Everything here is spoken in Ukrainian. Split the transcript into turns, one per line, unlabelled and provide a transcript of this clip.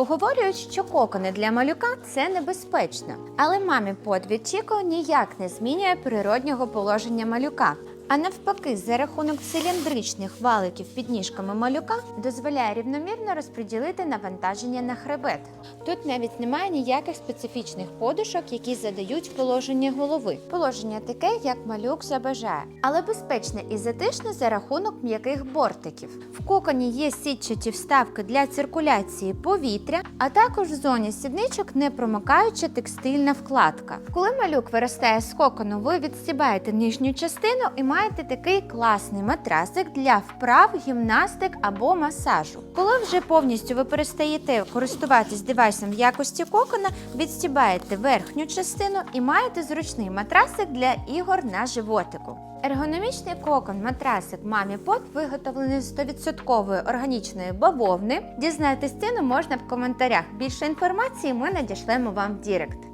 Поговорюють, що кокони для малюка це небезпечно, але мамі подвід Чіко ніяк не змінює природнього положення малюка. А навпаки, за рахунок циліндричних валиків під ніжками малюка дозволяє рівномірно розподілити навантаження на хребет. Тут навіть немає ніяких специфічних подушок, які задають положення голови. Положення таке, як малюк забажає, але безпечне і затишне за рахунок м'яких бортиків. В коконі є сітчаті вставки для циркуляції повітря, а також в зоні сідничок непромикаюча текстильна вкладка. Коли малюк виростає з кокону, ви відстібаєте нижню частину і маєте такий класний матрасик для вправ, гімнастик або масажу. Коли вже повністю ви перестаєте користуватись девайсом в якості кокона, відстібаєте верхню частину і маєте зручний матрасик для ігор на животику. Ергономічний кокон матрасик мамі Пот виготовлений з 100% органічної бавовни. Дізнатись ціну можна в коментарях. Більше інформації ми надішлемо вам в Дірект.